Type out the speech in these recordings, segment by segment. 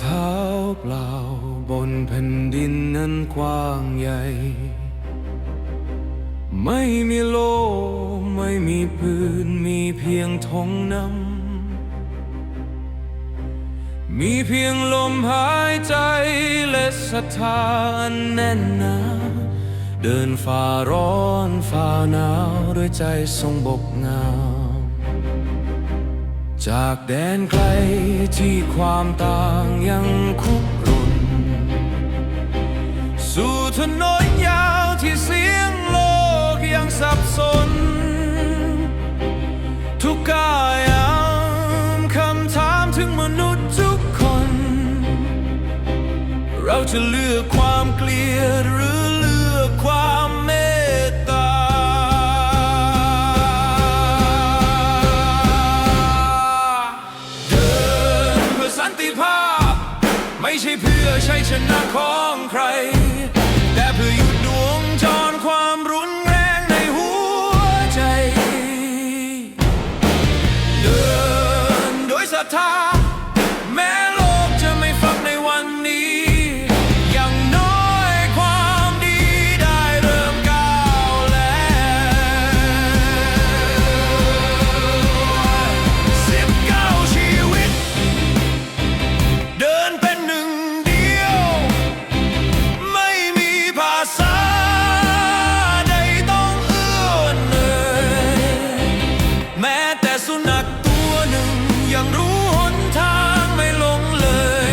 เท้าเปล่าบนแผ่นดินนั้นกว้างใหญ่ ไม่มีโลไม่มีปืนมีเพียงทงน้ำมีเพียงลมหายใจและศรัทธาแน่นหนาเดินฝ่าร้อนฝ่าหนาวด้วยใจทรงบกงาว จากแดนไกลที่ความต่างยังคุกรุน สู่ถนนยาวที่เสียงโลกยังสับสน ทุกกายามคำถามถึงมนุษย์ทุกคน เราจะเลือกความเกลียดหรือ ไม่ใช่เพื่อใช้ชนะของใคร แต่เพื่อ แต่สุนัขตัวหนึ่งยังรู้หนทางไม่ลงเลย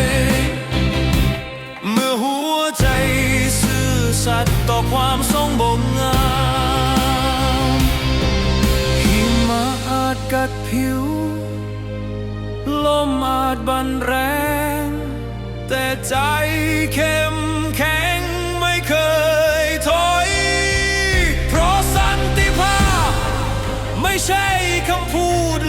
เมื่อหัวใจซื่อสัตย์ต่อความทรงบงงามหิมะอาจกัดผิว ลมอาจบันแรง แต่ใจเข้มแข็ง ไม่ใช่คำพูด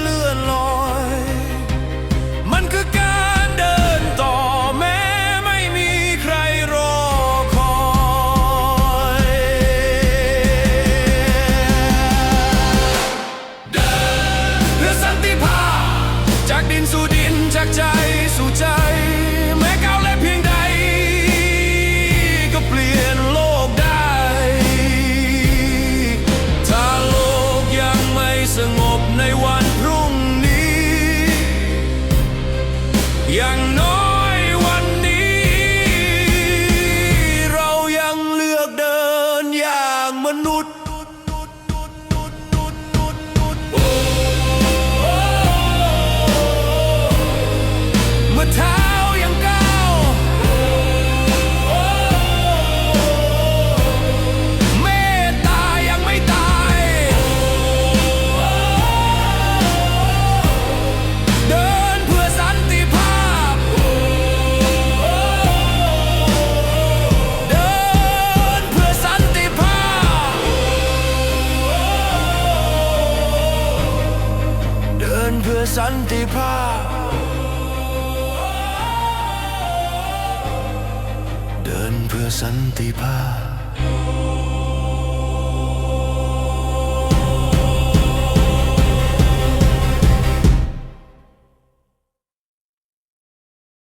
สันติภาพ เดินเพื่อสันติภาพ